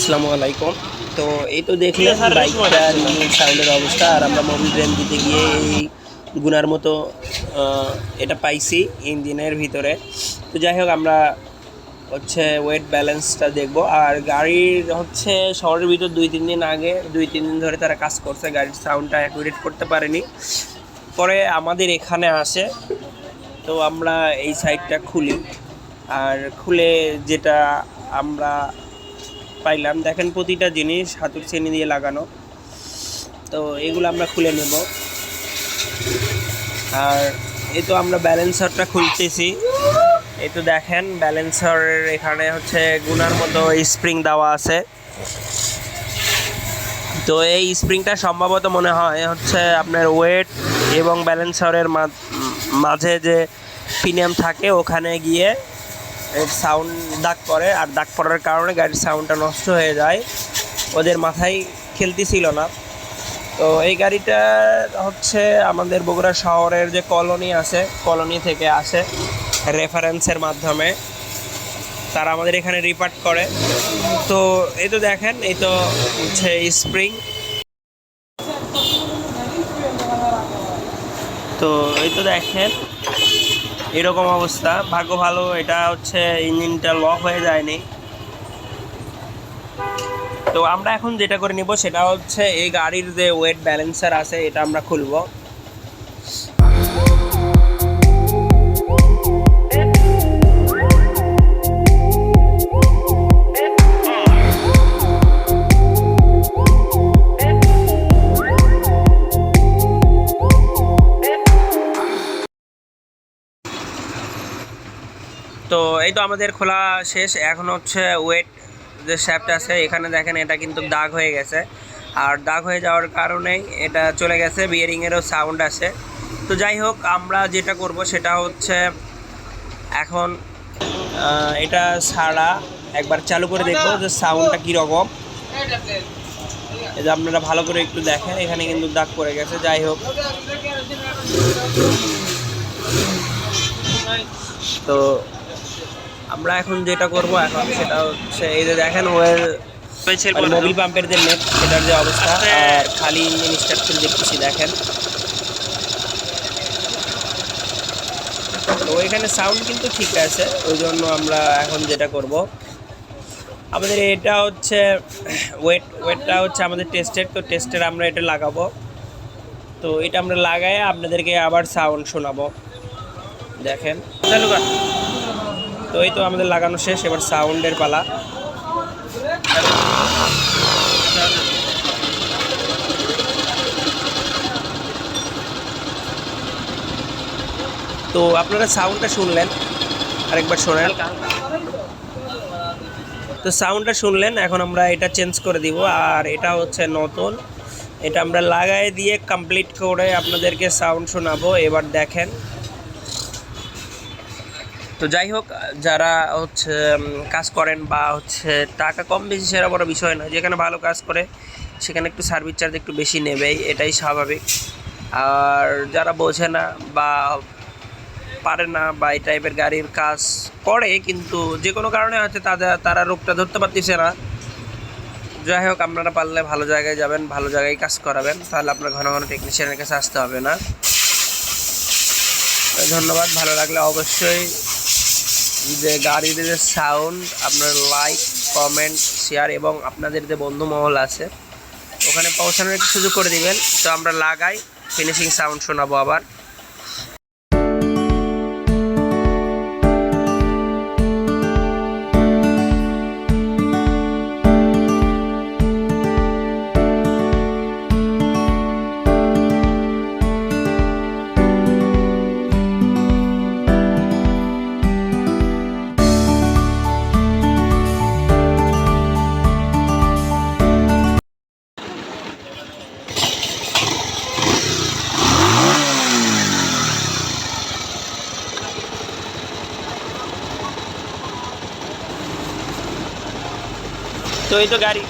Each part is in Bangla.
আসসালামু আলাইকুম। তো এই তো দেখলেন বাইকটার ইঞ্জিন সাউন্ডের অবস্থা আর আমরা মোবিল ব্রেন দিতে গিয়ে এই গুনার মতো এটা পাইছি ইঞ্জিনের ভিতরে। তো যাই হোক আমরা হচ্ছে ওয়েট ব্যালেন্সটা দেখব। আর গাড়ির হচ্ছে শহরের ভিতর দুই তিন দিন আগে দুই তিন দিন ধরে তারা কাজ করছে গাড়ির সাউন্ডটা অ্যাকুরেট করতে পারেনি। পরে আমাদের এখানে আসে। তো আমরা এই সাইডটা খুলি। আর খুলে যেটা আমরা পাইলাম। দেখেন প্রতিটা জিনিস হাতুর চেনি দিয়ে লাগানো। তো এগুলো আমরা খুলে নেব। আর এই তো আমরা ব্যালেন্সারটা খুলতেছি। এই তো দেখেন, ব্যালেন্সারের এখানে হচ্ছে গুনার মতো স্প্রিং দেওয়া আছে। তো এই স্প্রিংটা সম্ভবত মনে হয় হচ্ছে আপনার ওয়েট এবং ব্যালেন্সারের মাঝে যে প্রিমিয়াম থাকে, ওখানে গিয়ে এর সাউন্ড দাগ পড়ে, আর দাগ পড়ার কারণে গাড়ির সাউন্ডটা নষ্ট হয়ে যায়। ওদের মাথায় খেলতেছিল না। তো এই গাড়িটা হচ্ছে আমাদের বগুড়া শহরের যে কলোনি আছে, কলোনি থেকে আসে রেফারেন্সের মাধ্যমে। তারা আমাদের এখানে রিপার্ট করে। তো এই তো দেখেন, এই তো হচ্ছে স্প্রিং তো এই তো দেখেন এরকম অবস্থা। ভাগ্য ভালো, এটা হচ্ছে ইঞ্জিনটা লক হয়ে যায়নি। তো আমরা এখন যেটা করে নিব সেটা হচ্ছে এই গাড়ির যে ওয়েট ব্যালেন্সার আছে, এটা আমরা খুলবো। তো এই তো আমাদের খোলা শেষ। এখন হচ্ছে ওয়েট যে শ্যাপটা আছে, এখানে দেখেন এটা কিন্তু দাগ হয়ে গেছে। আর দাগ হয়ে যাওয়ার কারণেই এটা চলে গেছে বিয়ারিংয়েরও সাউন্ড আছে। তো যাই হোক, আমরা যেটা করব সেটা হচ্ছে এখন এটা ছাড়া একবার চালু করে দেখব যে সাউন্ডটা কীরকম। আপনারা ভালো করে একটু দেখেন, এখানে কিন্তু দাগ পড়ে গেছে। যাই হোক। তো আমরা এখন যেটা করব এখন সেটা হচ্ছে এই যে দেখেন ওয়েল মোবিল পাম্পের যে নেট সেটার যে অবস্থা আর খালি ইঞ্জিন স্টার্ট দেখতেছি দেখেন। তো এখানে সাউন্ড কিন্তু ঠিক আছে ওই জন্য আমরা এখন যেটা করব আমাদের এটা হচ্ছে ওয়েট ওয়েটটা হচ্ছে আমাদের টেস্টের তো টেস্টের আমরা এটা লাগাবো। তো এটা আমরা লাগাই আপনাদেরকে আবার সাউন্ড শোনাবো। দেখেন। তো এই তো আমাদের লাগানো শেষ, এবার সাউন্ডের পালা। তো আপনারা সাউন্ডটা শুনলেন, আরেকবার শোনেন। তো সাউন্ডটা শুনলেন, এখন আমরা এটা চেঞ্জ করে দিব, আর এটা হচ্ছে নতুন। এটা আমরা লাগাই দিয়ে কমপ্লিট করে আপনাদেরকে সাউন্ড শোনাবো, এবার দেখেন। তো যাই হোক, যারা হচ্ছে কাজ করেন বা হচ্ছে টাকা কম বেশি সেরা বড় বিষয় নয়। যেখানে ভালো কাজ করে, সেখানে একটু সার্ভিস চার্জ একটু বেশি নেবেই, এটাই স্বাভাবিক। আর যারা বোঝে না বা পারে না বা এই টাইপের গাড়ির কাজ করে, কিন্তু যে কোনো কারণে হচ্ছে তাদের, তারা রোগটা ধরতে পারতেছে না। যাই হোক, আপনারা পারলে ভালো জায়গায় যাবেন, ভালো জায়গায় কাজ করাবেন। তাহলে আপনার ঘন ঘন টেকনিশিয়ানের কাছে আসতে হবে না। ধন্যবাদ, ভালো লাগলে অবশ্যই যে গাড়ির যে সাউন্ড আপনার লাইক কমেন্ট শেয়ার এবং আপনাদের যে বন্ধু মহল আছে, ওখানে পৌঁছানোর একটু সুযোগ করে দিবেন। তো আমরা লাগাই ফিনিশিং সাউন্ড শোনাবো আবার। তো এই তো গাড়ি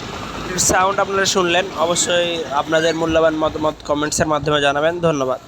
সাউন্ড আপনারা শুনলেন। অবশ্যই আপনাদের মূল্যবান মতামত কমেন্টসের মাধ্যমে জানাবেন। ধন্যবাদ।